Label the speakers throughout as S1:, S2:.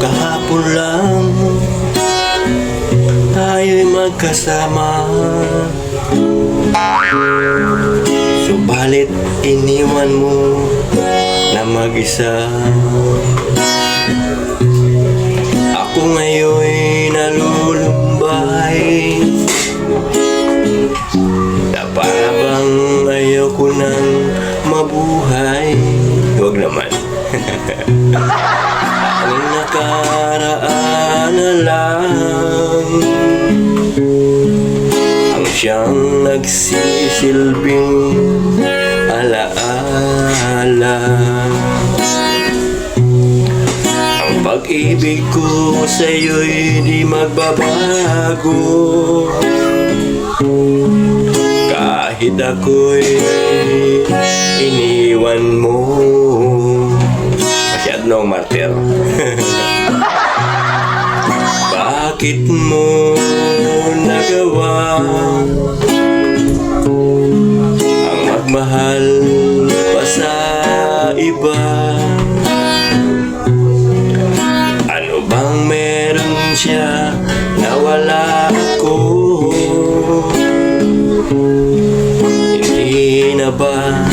S1: Kahapon lang tayo'y magkasama. Subalit iniwan mo na mag-isa. Ako ngayon'y nalulumbay mabuhay Huwag naman. Ang nakaraan na lang Ang siyang nagsisilbing alaala. Ang pag-ibig ko sa'yo'y di magbabago. Kahit ako'y iniwan mo. Masyad nung martir Bakit mo nagawa Ang magmahal pa sa iba? Ano bang meron siya na wala ako? Hindi na ba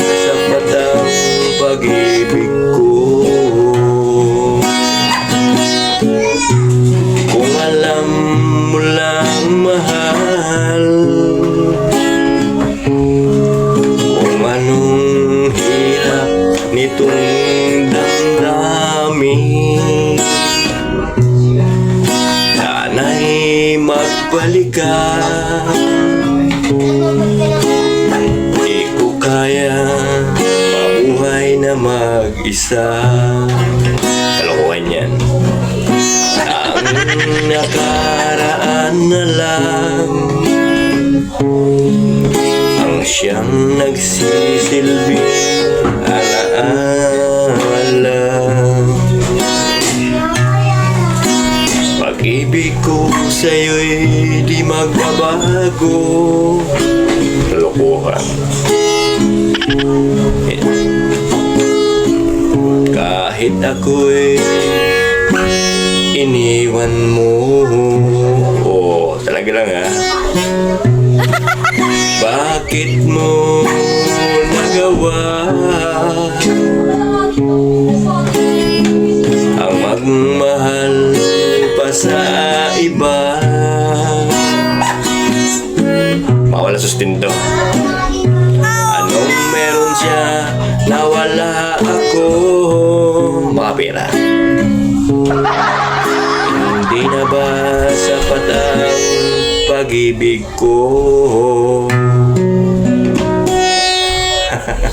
S1: pag-ibig Kung alam mo lang mahal. Kung anong hirap nitong damdamin. Sana'y magbalik na mag-isa. Kalokohan yan. Ang nakaraan na lang Ang siyang nagsisilbi alaala. Pag-ibig ko sa'yo'y di magbabago. Kalokohan Kahit ako'y iniwan mo. Oh, talaga lang ha Bakit mo nagawa? Ang magmahal pa sa iba. Mawala sustento pera Hindi na ba sapat ang pag-ibig ko